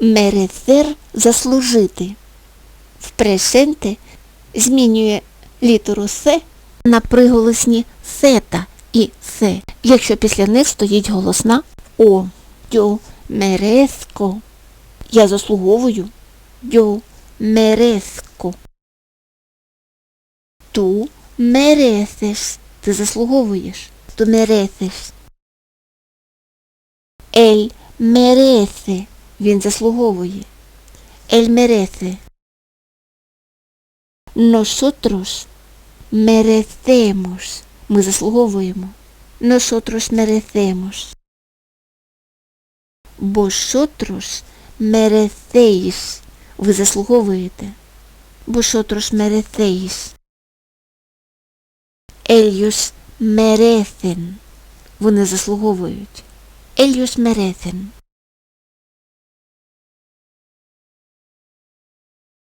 Мерецер заслужити. В пресенте змінює літеру С на приголосні сета і се, якщо після них стоїть голосна О. Yo merezco. Я заслуговую. Yo merezco. Ту mereces. Ти заслуговуєш. Ту mereces. Ель merece. Він заслуговує. Ель merece. Nosotros merecemos. Ми заслуговуємо. Nosotros merecemos. Vosotros merecéis. Ви заслуговуєте. Vosotros merecéis. Ellos merecen. Вони заслуговують. Ellos merecen.